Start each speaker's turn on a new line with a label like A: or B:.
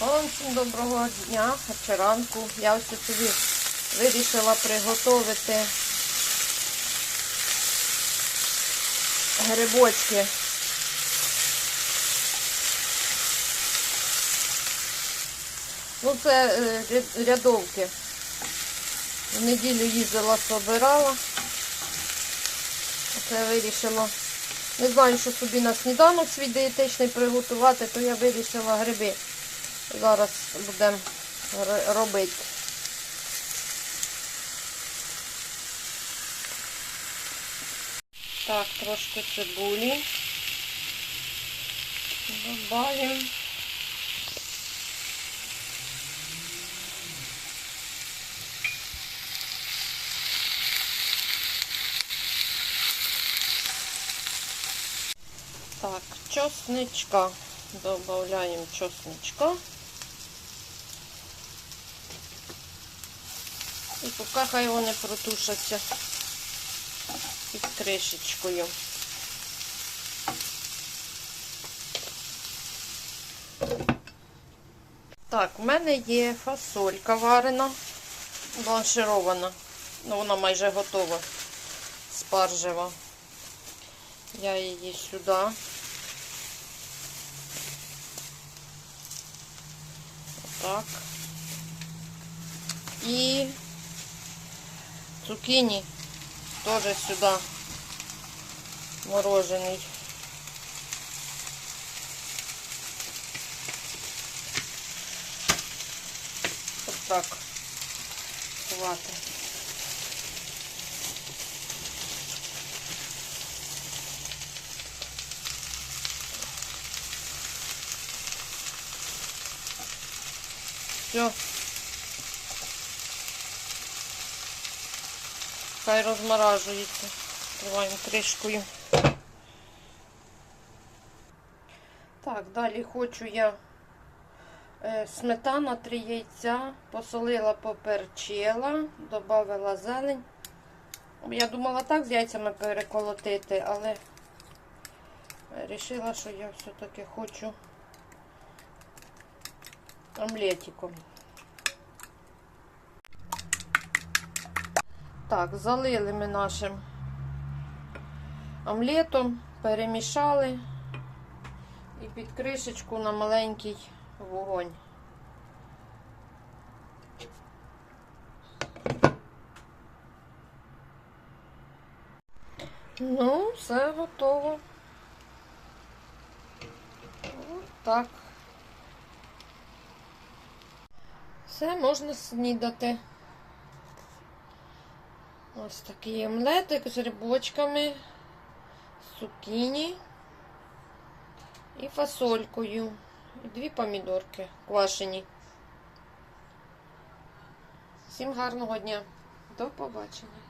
A: Вам всім доброго дня, чи ранку. Я ось собі вирішила приготувати грибочки. Ну, це е, рядовки. В неділю їздила, собирала. Оце вирішила. Не знаю, що собі на сніданок свій дієтичний приготувати, то я вирішила гриби. Зараз будемо робити. Так, трошки цибулі. Добавимо. Так, чесничка. Добавляємо чесничка. І поки хай вони протушаться під кришечкою. Так, в мене є фасолька варена, бланширована. Ну, вона майже готова. Спаржева. Я її сюди. Так. І цукіні теж сюди морожений. Ось так. Хватить. Все. Хай розморажується. Триваємо кришкою. Так, далі хочу я е, сметана, три яйця, посолила, поперчила, додала зелень. Я думала так з яйцями переколотити, але вирішила, що я все-таки хочу омлетиком. Так, залили ми нашим омлетом, перемішали і під кришечку на маленький вогонь. Ну, все готово. От так. Все можна снідати. Ось такий омлетик з грибочками, цукіні і фасолькою. І дві помідорки квашені. Всім гарного дня. До побачення.